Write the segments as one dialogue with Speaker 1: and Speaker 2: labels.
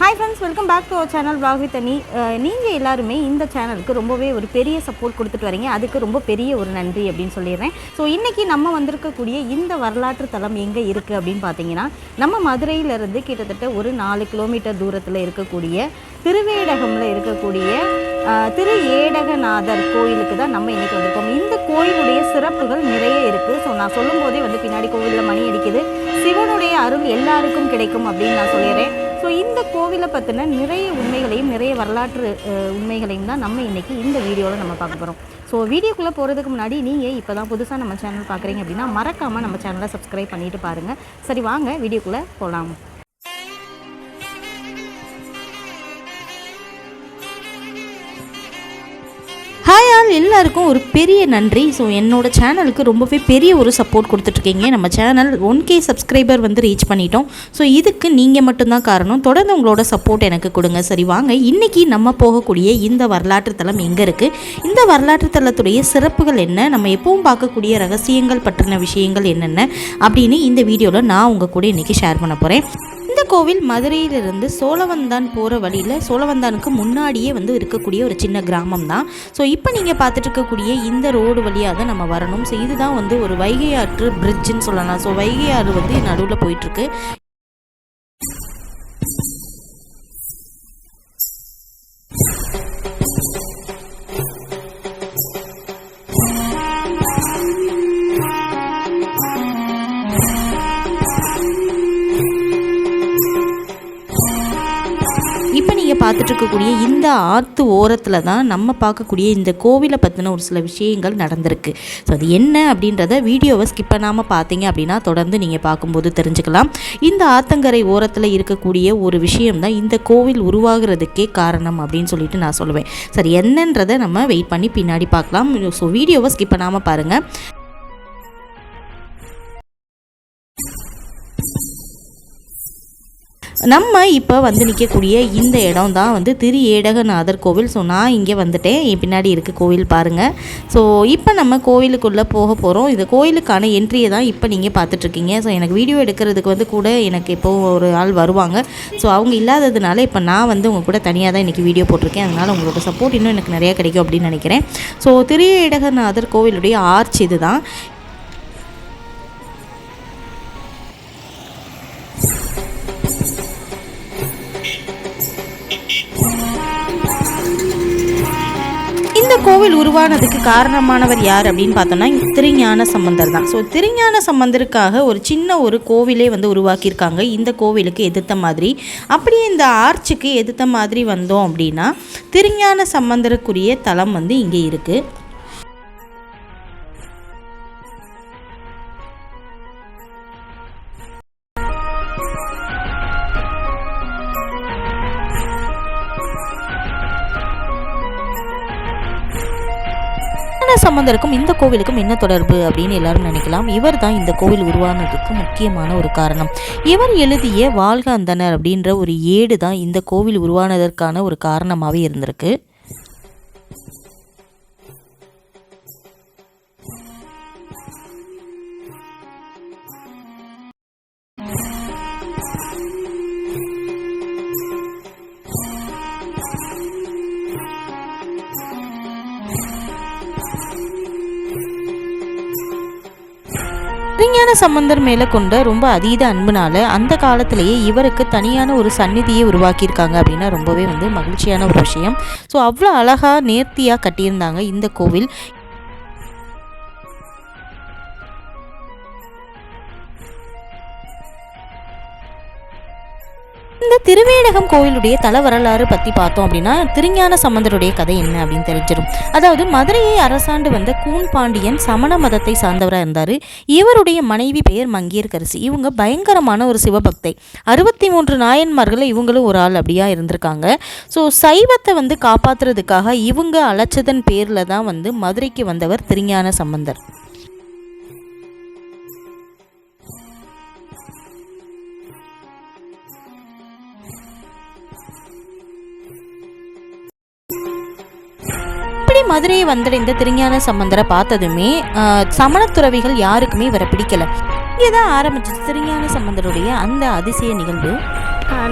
Speaker 1: Hi friends welcome back to our channel vlog with Ani நீங்கள் எல்லாருமே இந்த சேனலுக்கு ரொம்பவே ஒரு பெரிய சப்போர்ட் கொடுத்துட்டு வரீங்க. அதுக்கு ரொம்ப பெரிய ஒரு நன்றி அப்படின்னு சொல்லிடுறேன். ஸோ இன்றைக்கி நம்ம வந்திருக்கக்கூடிய இந்த வரலாற்று தலம் எங்கே இருக்குது அப்படின்னு பார்த்தீங்கன்னா நம்ம மதுரையிலேருந்து கிட்டத்தட்ட ஒரு நாலு கிலோமீட்டர் தூரத்தில் இருக்கக்கூடிய திருவேடகமில் இருக்கக்கூடிய திரு ஏடகநாதர் கோயிலுக்கு தான் நம்ம இன்றைக்கி வந்திருக்கோம். இந்த கோயிலுடைய சிறப்புகள் நிறைய இருக்குது ஸோ நான் சொல்லும்போதே வந்து பின்னாடி கோவிலில் மணி அடிக்குது. சிவனுடைய அருள் எல்லாருக்கும் கிடைக்கும் அப்படின்னு நான் சொல்லிடுறேன். ஸோ இந்த கோவிலை பற்றின நிறைய உண்மைகளையும் நிறைய வரலாற்று உண்மைகளையும் தான் நம்ம இன்றைக்கி இந்த வீடியோவில் நம்ம பார்க்க போகிறோம் ஸோ வீடியோக்குள்ளே போகிறதுக்கு முன்னாடி நீங்கள் இப்போ தான் புதுசாக நம்ம சேனல் பார்க்குறீங்க அப்படின்னா மறக்காமல் நம்ம சேனலை சப்ஸ்கிரைப் பண்ணிவிட்டு பாருங்கள் சரி வாங்க வீடியோக்குள்ளே போகலாம் ஹாய் எல்லாருக்கும் ஒரு பெரிய நன்றி. ஸோ என்னோட சேனலுக்கு ரொம்பவே பெரிய ஒரு சப்போர்ட் கொடுத்துட்ருக்கீங்க. நம்ம சேனல் ஒன் கே சப்ஸ்கிரைபர் வந்து ரீச் பண்ணிட்டோம். ஸோ இதுக்கு நீங்கள் மட்டும்தான் காரணம். தொடர்ந்து உங்களோட சப்போர்ட் எனக்கு கொடுங்க. சரி வாங்க. இன்றைக்கி நம்ம போகக்கூடிய இந்த வரலாற்று தலம் எங்கே இருக்குது இந்த வரலாற்று தலத்துடைய சிறப்புகள் என்ன? நம்ம எப்பவும் பார்க்கக்கூடிய ரகசியங்கள் பற்றின விஷயங்கள் என்னென்ன? அப்படின்னு இந்த வீடியோவில் நான் உங்கள் கூட இன்றைக்கி ஷேர் பண்ண போகிறேன் கோவில் மதுரையிலிருந்து சோழவந்தான் போகிற வழியில் சோழவந்தானுக்கு முன்னாடியே வந்து இருக்கக்கூடிய ஒரு சின்ன கிராமம் தான் ஸோ இப்போ நீங்கள் பார்த்துட்டு இருக்கக்கூடிய இந்த ரோடு வழியாக தான் நம்ம வரணும். ஸோ இதுதான் வந்து ஒரு வைகை ஆற்று பிரிட்ஜுன்னு சொல்லலாம். ஸோ வைகை ஆறு வந்து நடுவில் போயிட்டுருக்கு. பார்த்துட்டு இருக்கக்கூடிய இந்த ஆற்று ஓரத்தில் தான் நம்ம பார்க்கக்கூடிய இந்த கோவிலை பற்றின ஒரு சில விஷயங்கள் நடந்திருக்கு. ஸோ அது என்ன அப்படின்றத வீடியோவை ஸ்கிப் பண்ணாமல் பார்த்தீங்க அப்படின்னா தொடர்ந்து நீங்கள் பார்க்கும்போது தெரிஞ்சுக்கலாம். இந்த ஆத்தங்கரை ஓரத்தில் இருக்கக்கூடிய ஒரு விஷயம் தான் இந்த கோவில் உருவாகிறதுக்கே காரணம் அப்படின்னு சொல்லிட்டு நான் சொல்லுவேன். சரி என்னன்றதை நம்ம வெயிட் பண்ணி பின்னாடி பார்க்கலாம். ஸோ வீடியோவை ஸ்கிப் பண்ணாமல் பாருங்கள் நம்ம இப்போ வந்து நிற்கக்கூடிய இந்த இடம் தான் வந்து திரு ஏடகநாதர் கோவில். ஸோ நான் இங்கே வந்துட்டேன். என் பின்னாடி இருக்க கோவில் பாருங்கள் ஸோ இப்போ நம்ம கோவிலுக்குள்ளே போக போகிறோம் இந்த கோயிலுக்கான என்ட்ரியை தான் இப்போ நீங்கள் பார்த்துட்ருக்கீங்க. ஸோ எனக்கு வீடியோ எடுக்கிறதுக்கு வந்து கூட எனக்கு இப்போ ஒரு ஆள் வருவாங்க. ஸோ அவங்க இல்லாததுனால இப்போ நான் வந்து உங்கள் கூட தனியாக தான் இன்றைக்கி வீடியோ போட்டிருக்கேன். அதனால் உங்களோட சப்போர்ட் இன்னும் எனக்கு நிறையா கிடைக்கும் அப்படின்னு நினைக்கிறேன். ஸோ திரு ஏடகநாதர் கோவிலுடைய ஆர்ச் இது தான். கோவில் உருவானதுக்கு காரணமானவர் யார் அப்படின்னு பார்த்தோம்னா திருஞான சம்பந்தர் தான். ஸோ திருஞான சம்பந்தருக்காக ஒரு சின்ன ஒரு கோவிலே வந்து உருவாக்கியிருக்காங்க. இந்த கோவிலுக்கு எதிர்த்த மாதிரி. அப்படியே இந்த ஆர்ச்சுக்கு எதிர்த்த மாதிரி வந்தோம் அப்படின்னா திருஞான சம்பந்தருக்குரிய தலம் வந்து இங்கே இருக்குது சம்பந்தருக்கும் இந்த கோவிலுக்கும் என்ன தொடர்பு அப்படின்னு எல்லாரும் நினைக்கலாம். இவர் தான் இந்த கோவில் உருவானதுக்கு முக்கியமான ஒரு காரணம். இவர் எழுதிய வாழ்க அந்தனர் அப்படின்ற ஒரு ஏடு தான் இந்த கோவில் உருவானதற்கான ஒரு காரணமாகவே இருந்திருக்கு. ஞான சம்பந்தர் மேலே கொண்ட ரொம்ப அதீத அன்புனால அந்த காலத்திலேயே இவருக்கு தனியான ஒரு சந்நிதியை உருவாக்கியிருக்காங்க அப்படின்னா ரொம்பவே வந்து மகிழ்ச்சியான ஒரு விஷயம். ஸோ அவ்வளோ அழகாக நேர்த்தியாக கட்டியிருந்தாங்க இந்த கோவில். இந்த திருவேடகம் கோயிலுடைய தல வரலாறு பற்றி பார்த்தோம் அப்படின்னா திருஞான சம்பந்தருடைய கதை என்ன அப்படின்னு தெரிஞ்சிடும் அதாவது மதுரையை அரசாண்டு வந்த கூன் பாண்டியன் சமண மதத்தை சார்ந்தவராக இருந்தார். இவருடைய மனைவி பெயர் மங்கையர்கரசி. இவங்க பயங்கரமான ஒரு சிவபக்தை. அறுபத்தி மூன்று நாயன்மார்கள் இவங்களும் ஒரு ஆள் அப்படியா இருந்திருக்காங்க. ஸோ சைவத்தை வந்து காப்பாற்றுறதுக்காக இவங்க அழைச்சதன் பேரில் தான் வந்து மதுரைக்கு வந்தவர் திருஞான சம்பந்தர். மதுரையை வந்தடைந்த திருஞான சம்பந்தரை பார்த்ததுமே சமணத்துறவிகள் யாருக்குமே இவரை பிடிக்கல. இங்கே தான் திருஞான சம்பந்தருடைய அந்த அதிசய நிகழ்வு.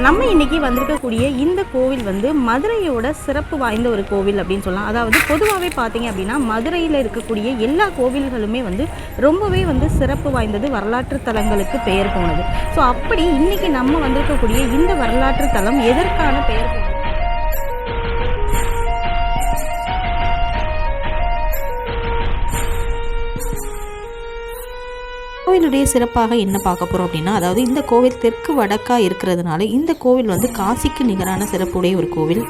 Speaker 2: நம்ம இன்றைக்கி வந்திருக்கக்கூடிய இந்த கோவில் வந்து மதுரையோட சிறப்பு வாய்ந்த ஒரு கோவில் அப்படின்னு சொல்லலாம். அதாவது பொதுவாகவே பார்த்தீங்க அப்படின்னா மதுரையில் இருக்கக்கூடிய எல்லா கோவில்களுமே வந்து ரொம்பவே வந்து சிறப்பு வாய்ந்தது வரலாற்று தலங்களுக்கு பெயர் போனது. ஸோ அப்படி இன்றைக்கி நம்ம வந்திருக்கக்கூடிய இந்த வரலாற்று தலம் எதற்கான பெயர் போனது?
Speaker 1: கோவிலுடைய சிறப்பாக என்ன பார்க்க போகிறோம் அப்படின்னா அதாவது இந்த கோவில் தெற்கு வடக்கா இருக்கிறதுனால இந்த கோவில் வந்து காசிக்கு நிகரான சிறப்புடைய ஒரு கோவில்.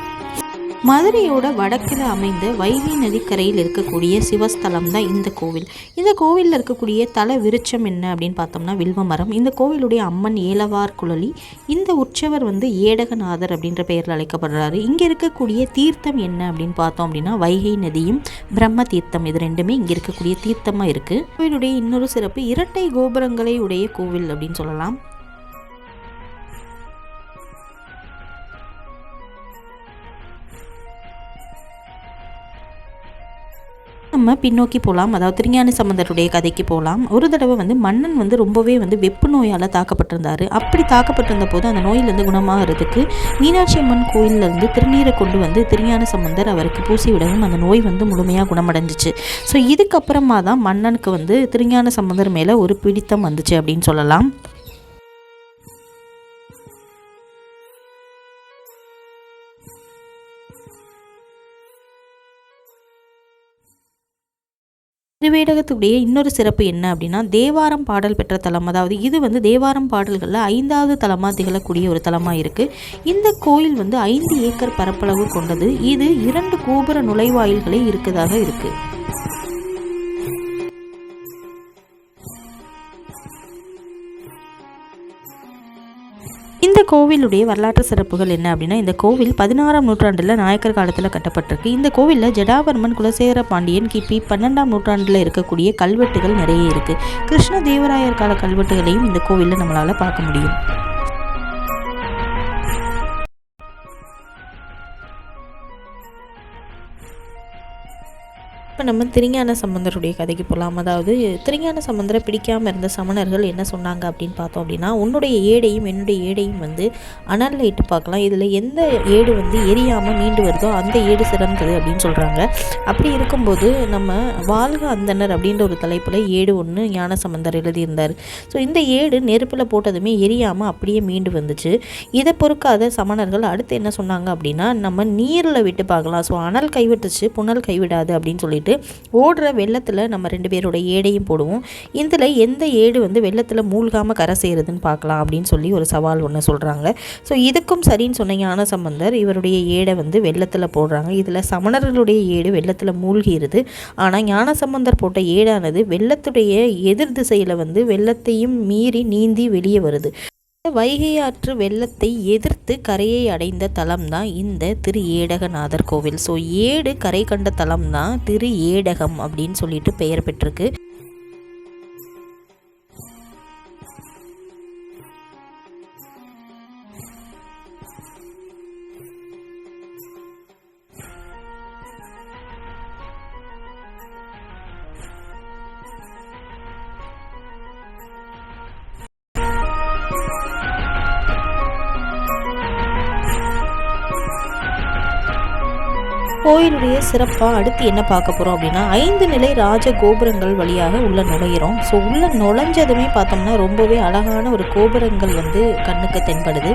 Speaker 1: மதுரையோட வடக்கில் அமைந்த வைகை நதிக்கரையில் இருக்கக்கூடிய சிவஸ்தலம் தான் இந்த கோவில். இந்த கோவிலில் இருக்கக்கூடிய தல விருட்சம் என்ன அப்படின்னு பார்த்தோம்னா வில்வ மரம் இந்த கோவிலுடைய அம்மன் ஏலவார் குழலி இந்த உற்சவர் வந்து ஏடகநாதர் அப்படின்ற பெயரில் அழைக்கப்படுறாரு. இங்கே இருக்கக்கூடிய தீர்த்தம் என்ன அப்படின்னு பார்த்தோம் அப்படின்னா வைகை நதியும் பிரம்ம தீர்த்தம். இது ரெண்டுமே இங்கே இருக்கக்கூடிய தீர்த்தமாக இருக்குது கோவிலுடைய இன்னொரு சிறப்பு இரட்டை கோபுரங்களை உடைய கோவில் அப்படின்னு சொல்லலாம். நம்ம பின்னோக்கி போகலாம் அதாவது திருஞான சம்பந்தருடைய கதைக்கு போகலாம் ஒரு தடவை வந்து மன்னன் வந்து ரொம்பவே வந்து வெப்பு நோயால் தாக்கப்பட்டிருந்தார். அப்படி தாக்கப்பட்டிருந்த போது அந்த நோயிலேருந்து குணமாகிறதுக்கு மீனாட்சி அம்மன் கோயிலேருந்து திருநீரை கொண்டு வந்து திருஞான சம்பந்தர் அவருக்கு பூசி விடவும் அந்த நோய் வந்து முழுமையாக குணமடைஞ்சிச்சு. ஸோ இதுக்கப்புறமா தான் மன்னனுக்கு வந்து திருஞான சம்பந்தர் மேலே ஒரு பிடித்தம் வந்துச்சு அப்படின்னு சொல்லலாம். திருவேடகத்துடைய இன்னொரு சிறப்பு என்ன அப்படின்னா தேவாரம் பாடல் பெற்ற தலம். அதாவது இது வந்து தேவாரம் பாடல்களில் ஐந்தாவது தலமாக திகழக்கூடிய ஒரு தலமாக இருக்குது இந்த கோயில் வந்து ஐந்து ஏக்கர் பரப்பளவு கொண்டது. இது இரண்டு கோபுர நுழைவாயில்களே இருக்கதாக இருக்குது கோவிலுடைய வரலாற்று சிறப்புகள் என்ன அப்படின்னா இந்த கோவில் பதினாறாம் நூற்றாண்டில் நாயக்கர் காலத்தில் கட்டப்பட்டிருக்கு. இந்த கோவிலில் ஜடாவர்மன் குலசேகர பாண்டியன் கிபி பன்னெண்டாம் நூற்றாண்டில் இருக்கக்கூடிய கல்வெட்டுகள் நிறைய இருக்குது கிருஷ்ண தேவராயர் கால கல்வெட்டுகளையும் இந்த கோவிலில் நம்மளால் பார்க்க முடியும். நம்ம திருஞான சம்பந்தருடைய கதைக்கு போகலாம் அதாவது திருஞான சம்பந்தரை பிடிக்காமல் இருந்த சமணர்கள் என்ன சொன்னாங்க அப்படின்னு பார்த்தோம் அப்படின்னா உன்னுடைய ஏடையும் என்னுடைய ஏடையும் வந்து அனலில் இட்டு பார்க்கலாம். இதில் எந்த ஏடு வந்து எரியாமல் மீண்டு வருதோ அந்த ஏடு சிறந்தது அப்படின்னு சொல்கிறாங்க அப்படி இருக்கும்போது நம்ம வாழ்க அந்தனர் அப்படின்ற ஒரு தலைப்பில் ஏடு ஒன்று ஞான சம்பந்தர் எழுதியிருந்தார். ஸோ இந்த ஏடு நெருப்பில் போட்டதுமே எரியாமல் அப்படியே மீண்டு வந்துச்சு. இதை பொறுக்காத சமணர்கள் அடுத்து என்ன சொன்னாங்க அப்படின்னா நம்ம நீரில் விட்டு பார்க்கலாம். ஸோ அனல் கைவிட்டுச்சு புனல் கைவிடாது அப்படின்னு சொல்லிட்டு ஓடுற வெள்ளத்தில் நம்ம ரெண்டு பேரோட ஏடையும் போடுவோம். இதில் எந்த ஏடு வந்து வெள்ளத்தில் மூழ்காமல் கரை செய்கிறதுன்னு பார்க்கலாம் அப்படின்னு சொல்லி ஒரு சவால் ஒன்று சொல்கிறாங்க ஸோ இதுக்கும் சரின்னு சொன்ன ஞான சம்பந்தர் இவருடைய ஏடை வந்து வெள்ளத்தில் போடுறாங்க. இதில் சமணர்களுடைய ஏடு வெள்ளத்தில் மூழ்கிடுது ஆனால் ஞான சம்பந்தர் போட்ட ஏடானது வெள்ளத்துடைய எதிர் திசையில் வந்து வெள்ளத்தையும் மீறி நீந்தி வெளியே வருது. வைகை ஆற்று வெள்ளத்தை எதிர்த்து கரையை அடைந்த தலம் தான் இந்த திரு ஏடகநாதர் கோவில். ஸோ ஏடு கரை கண்ட தலம் தான் திரு ஏடகம் அப்படின்னு சொல்லிட்டு பெயர் பெற்றிருக்கு. கோயிலுடைய சிறப்பாக அடுத்து என்ன பார்க்க போகிறோம் அப்படின்னா ஐந்து நிலை ராஜ கோபுரங்கள் வழியாக உள்ளே நுழையிறோம். ஸோ உள்ள நுழைஞ்சதுமே பார்த்தோம்னா ரொம்பவே அழகான ஒரு கோபுரங்கள் வந்து கண்ணுக்கு தென்படுது.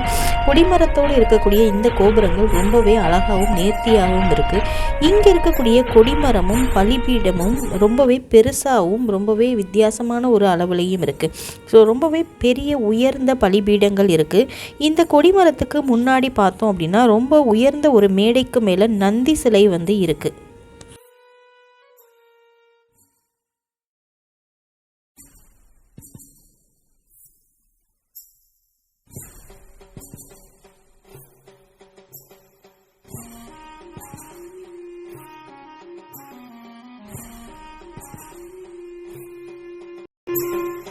Speaker 1: கொடிமரத்தோடு இருக்கக்கூடிய இந்த கோபுரங்கள் ரொம்பவே அழகாகவும் நேர்த்தியாகவும் இருக்குது இங்கே இருக்கக்கூடிய கொடிமரமும் பலிபீடமும் ரொம்பவே பெருசாகவும் ரொம்பவே வித்தியாசமான ஒரு அளவுலையும் இருக்குது ஸோ ரொம்பவே பெரிய உயர்ந்த பலிபீடங்கள் இருக்குது இந்த கொடிமரத்துக்கு முன்னாடி பார்த்தோம் அப்படின்னா ரொம்ப உயர்ந்த ஒரு மேடைக்கு மேலே நந்தி சிலை வந்து இருக்குது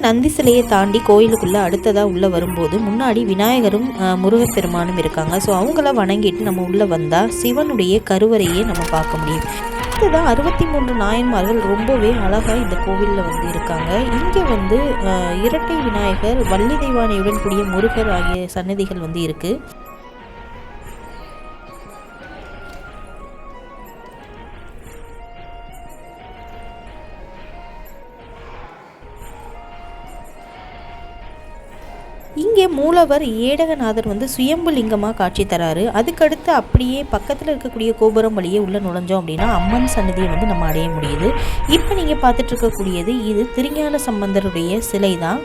Speaker 1: நந்தி சிலையை தாண்டி கோயிலுக்குள்ளே அடுத்ததாக உள்ளே வரும்போது முன்னாடி விநாயகரும் முருகப்பெருமானும் இருக்காங்க. ஸோ அவங்கள வணங்கிட்டு நம்ம உள்ளே வந்தால் சிவனுடைய கருவறையே நம்ம பார்க்க முடியும். அடுத்ததான் அறுபத்தி மூன்று நாயன்மார்கள் ரொம்பவே அழகாக இந்த கோவிலில் வந்து இருக்காங்க. இங்கே வந்து இரட்டை விநாயகர் வள்ளி தெய்வானையுடன் கூடிய முருகர் ஆகிய சன்னதிகள் வந்து இருக்குது இங்கே மூலவர் ஏடகநாதர் வந்து சுயம்பு லிங்கமாக காட்சி தராரு. அதுக்கடுத்து அப்படியே பக்கத்தில் இருக்கக்கூடிய கோபுரம் வழியே உள்ளே நுழைஞ்சோம் அப்படின்னா அம்மன் சன்னதியை வந்து நம்ம அடைய முடியுது. இப்போ நீங்கள் பார்த்துட்டு இருக்கக்கூடியது இது திருஞான சம்பந்தருடைய சிலை தான்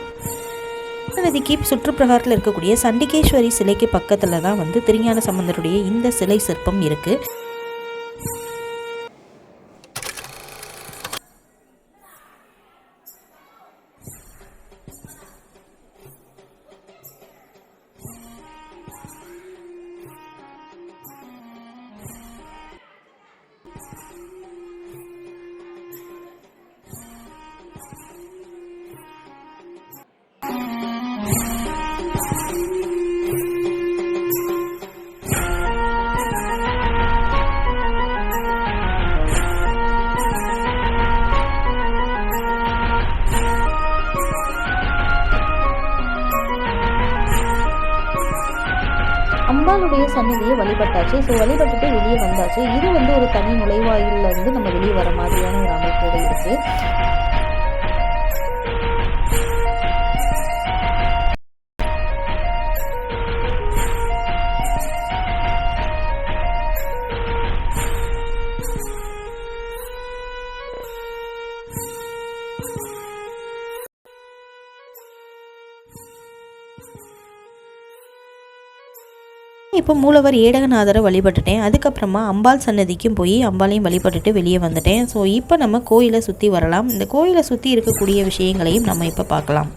Speaker 1: நதிக்கு சுற்றுப்பிரகாரத்தில் இருக்கக்கூடிய சண்டிகேஸ்வரி சிலைக்கு பக்கத்தில் தான் வந்து திருஞான சம்பந்தருடைய இந்த சிலை சிற்பம் இருக்குது அம்பாளுடைய சன்னதியை வழிபட்டாச்சு. ஸோ வழிபட்டுட்டு வெளியே வந்தாச்சு. இது வந்து ஒரு தனி நுழைவாயிலிருந்து நம்ம வெளியே வர மாதிரியான ஒரு அமைப்போடு இருக்குது இப்போ மூலவர் ஏடகநாதரை வழிபட்டுட்டேன். அதுக்கப்புறமா அம்பாள் சன்னதிக்கும் போய் அம்பாளையும் வழிபட்டுட்டு வெளியே வந்துட்டேன். ஸோ இப்போ நம்ம கோயிலை சுற்றி வரலாம். இந்த கோயிலை சுற்றி இருக்கக்கூடிய விஷயங்களையும் நம்ம இப்போ பார்க்கலாம்.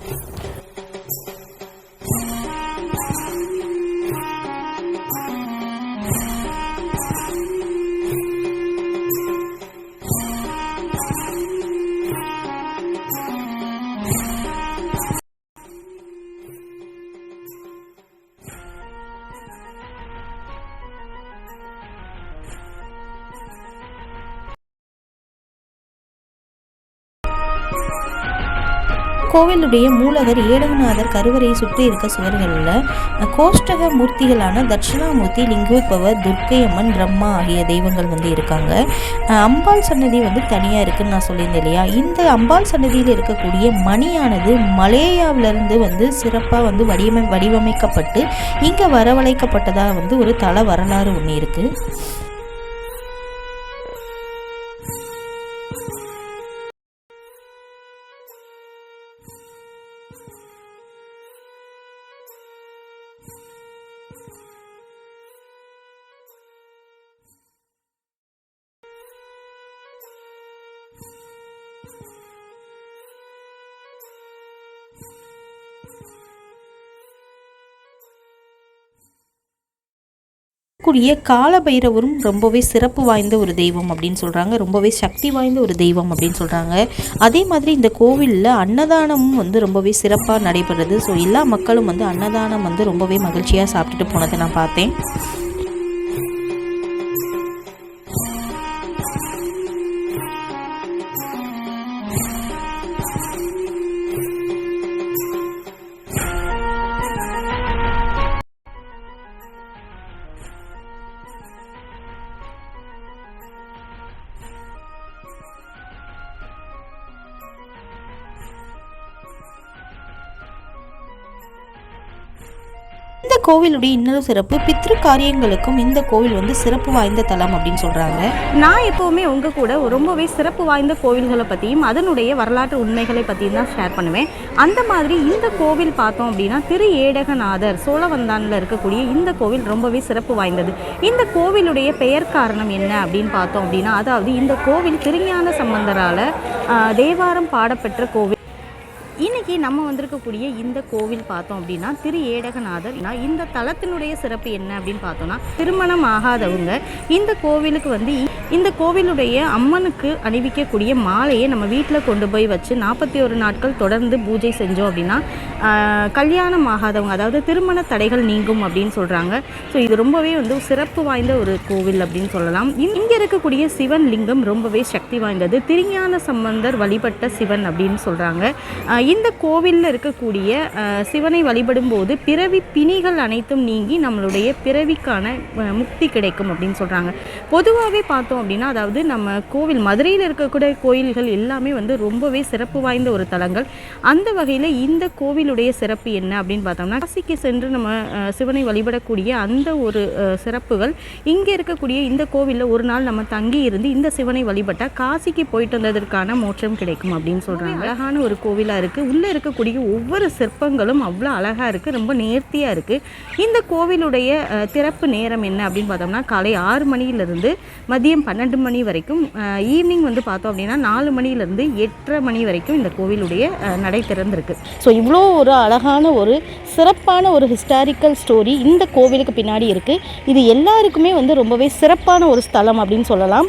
Speaker 1: கோவிலுடைய மூலவர் ஏடகநாதர் கருவறையை சுற்றி இருக்க சுவர்களில் கோஷ்டக மூர்த்திகளான தட்சிணாமூர்த்தி லிங்கோத்பவர் துர்க்கையம்மன் பிரம்மா ஆகிய தெய்வங்கள் வந்து இருக்காங்க. அம்பாள் சன்னதி வந்து தனியாக இருக்குன்னு நான் சொல்லியிருந்தேன் இல்லையா? இந்த அம்பாள் சன்னதியில் இருக்கக்கூடிய மணியானது மலேயாவிலிருந்து வந்து சிறப்பாக வந்து வடிவமை வடிவமைக்கப்பட்டு இங்கே வரவழைக்கப்பட்டதாக வந்து ஒரு தல வரலாறு ஒன்று இருக்குது கூடிய காலபைரவரும் ரொம்பவே சிறப்பு வாய்ந்த ஒரு தெய்வம் அப்படின்னு சொல்கிறாங்க ரொம்பவே சக்தி வாய்ந்த ஒரு தெய்வம் அப்படின்னு சொல்கிறாங்க அதே மாதிரி இந்த கோவிலில் அன்னதானமும் வந்து ரொம்பவே சிறப்பாக நடைபெறுது. ஸோ எல்லா மக்களும் வந்து அன்னதானம் வந்து ரொம்பவே மகிழ்ச்சியாக சாப்பிட்டுட்டு போனதை நான் பார்த்தேன். இந்த கோவிலுடைய இன்னொரு சிறப்பு பித்ரு காரியங்களுக்கும் இந்த கோவில் வந்து சிறப்பு வாய்ந்த தலம் அப்படின்னு சொல்கிறாங்க
Speaker 2: நான் எப்போவுமே உங்கள் கூட ரொம்பவே சிறப்பு வாய்ந்த கோவில்களை பற்றியும் அதனுடைய வரலாற்று உண்மைகளை பற்றியும் தான் ஷேர் பண்ணுவேன். அந்த மாதிரி இந்த கோவில் பார்த்தோம் அப்படின்னா திரு ஏடகநாதர் சோழவந்தானில் இருக்கக்கூடிய இந்த கோவில் ரொம்பவே சிறப்பு வாய்ந்தது. இந்த கோவிலுடைய பெயர் காரணம் என்ன அப்படின்னு பார்த்தோம் அப்படின்னா அதாவது இந்த கோவில் திருஞான சம்பந்தரால் ஆஹ், தேவாரம் பாடப்பெற்ற கோவில். இன்றைக்கி நம்ம வந்திருக்கக்கூடிய இந்த கோவில் பார்த்தோம் அப்படின்னா திரு ஏடகநாதர். இந்த தலத்தினுடைய சிறப்பு என்ன அப்படின்னு பார்த்தோம்னா திருமணம் ஆகாதவங்க இந்த கோவிலுக்கு வந்து இ- இந்த கோவிலுடைய அம்மனுக்கு அணிவிக்கக்கூடிய மாலையை நம்ம வீட்டில் கொண்டு போய் வச்சு நாற்பத்தி ஒரு நாட்கள் தொடர்ந்து பூஜை செஞ்சோம் அப்படின்னா கல்யாணம் ஆகாதவங்க அதாவது திருமண தடைகள் நீங்கும் அப்படின்னு சொல்கிறாங்க ஸோ இது ரொம்பவே வந்து சிறப்பு வாய்ந்த ஒரு கோவில் அப்படின்னு சொல்லலாம். இங்கே இருக்கக்கூடிய சிவன் லிங்கம் ரொம்பவே சக்தி வாய்ந்தது. திருஞான சம்பந்தர் வழிபட்ட சிவன் அப்படின்னு சொல்கிறாங்க இந்த கோவிலில் இருக்கக்கூடிய சிவனை வழிபடும் போது பிறவி பிணிகள் அனைத்தும் நீங்கி நம்மளுடைய பிறவிக்கான முக்தி கிடைக்கும் அப்படின்னு சொல்கிறாங்க பொதுவாகவே பார்த்தோம் அப்படின்னா அதாவது நம்ம கோவில் மதுரையில் இருக்கக்கூடிய கோயில்கள் எல்லாமே வந்து ரொம்பவே சிறப்பு வாய்ந்த ஒரு தலங்கள். அந்த வகையில் இந்த கோவிலுடைய சிறப்பு என்ன அப்படின்னு பார்த்தோம்னா காசிக்கு சென்று நம்ம சிவனை வழிபடக்கூடிய அந்த ஒரு சிறப்புகள் இங்கே இருக்கக்கூடிய இந்த கோவிலில் ஒரு நாள் நம்ம தங்கி இருந்து இந்த சிவனை வழிபட்டால் காசிக்கு போயிட்டு வந்ததற்கான மோட்சம் கிடைக்கும் அப்படின்னு சொல்கிறாங்க அழகான ஒரு கோவிலாக இருக்குது உள்ளே இருக்கக்கூடிய ஒவ்வொரு சிற்பங்களும் அவ்வளோ அழகாக இருக்குது ரொம்ப நேர்த்தியாக இருக்குது இந்த கோவிலுடைய திறப்பு நேரம் என்ன அப்படின்னு பார்த்தோம்னா காலை ஆறு மணியிலிருந்து மதியம் பன்னெண்டு மணி வரைக்கும் ஈவினிங் வந்து பார்த்தோம் அப்படின்னா நாலு மணியிலேருந்து எட்டரை மணி வரைக்கும் இந்த கோவிலுடைய நடை திறந்திருக்கு. ஸோ இவ்வளோ ஒரு அழகான ஒரு சிறப்பான ஒரு ஹிஸ்டாரிக்கல் ஸ்டோரி இந்த கோவிலுக்கு பின்னாடி இருக்குது இது எல்லாருக்குமே வந்து ரொம்பவே சிறப்பான ஒரு ஸ்தலம் அப்படின்னு சொல்லலாம்.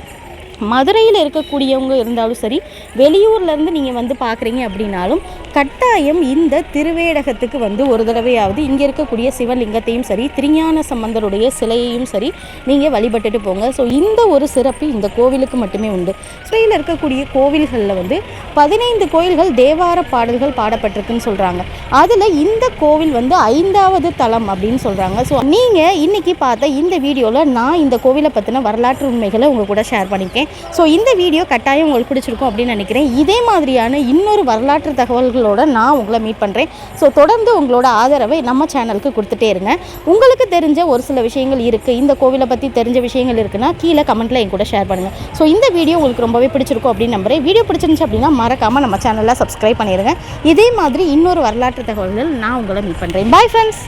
Speaker 2: மதுரையில் இருக்கக்கூடியவங்க இருந்தாலும் சரி வெளியூர்லேருந்து நீங்கள் வந்து பார்க்குறீங்க அப்படின்னாலும் கட்டாயம் இந்த திருவேடகத்துக்கு வந்து ஒரு தடவையாவது இங்கே இருக்கக்கூடிய சிவலிங்கத்தையும் சரி திருஞான சம்பந்தருடைய சிலையையும் சரி நீங்கள் வழிபட்டுட்டு போங்க. ஸோ இந்த ஒரு சிறப்பு இந்த கோவிலுக்கு மட்டுமே உண்டு. ஸ்ரீயில் இருக்கக்கூடிய கோவில்களில் வந்து பதினைந்து கோயில்கள் தேவார பாடல்கள் பாடப்பட்டிருக்குன்னு சொல்கிறாங்க அதில் இந்த கோவில் வந்து ஐந்தாவது தலம் அப்படின்னு சொல்கிறாங்க ஸோ நீங்கள் இன்றைக்கி பார்த்த இந்த வீடியோவில் நான் இந்த கோவிலை பற்றின வரலாற்று உண்மைகளை உங்கள் கூட ஷேர் பண்ணியிருக்கேன். ஸோ இந்த வீடியோ கட்டாயம் உங்களுக்கு பிடிச்சிருக்கும் அப்படின்னு நினைக்கிறேன். இதே மாதிரியான இன்னொரு வரலாற்று தகவல்கள் தகவல்களோட நான் உங்களை மீட் பண்ணுறேன் ஸோ தொடர்ந்து உங்களோட ஆதரவை நம்ம சேனலுக்கு கொடுத்துட்டே இருங்க. உங்களுக்கு தெரிஞ்ச ஒரு சில விஷயங்கள் இருக்குது இந்த கோவிலை பற்றி தெரிஞ்ச விஷயங்கள் இருக்குன்னா கீழே கமெண்ட்டில் என் கூட ஷேர் பண்ணுங்கள் ஸோ இந்த வீடியோ உங்களுக்கு ரொம்பவே பிடிச்சிருக்கும் அப்படின்னு நம்புறேன். வீடியோ பிடிச்சிருந்துச்சு அப்படின்னா மறக்காமல் நம்ம சேனலில் சப்ஸ்கிரைப் பண்ணிடுங்க இதே மாதிரி இன்னொரு வரலாற்று தகவல்கள் நான் உங்களை மீட் பண்ணுறேன் பாய் ஃப்ரெண்ட்ஸ்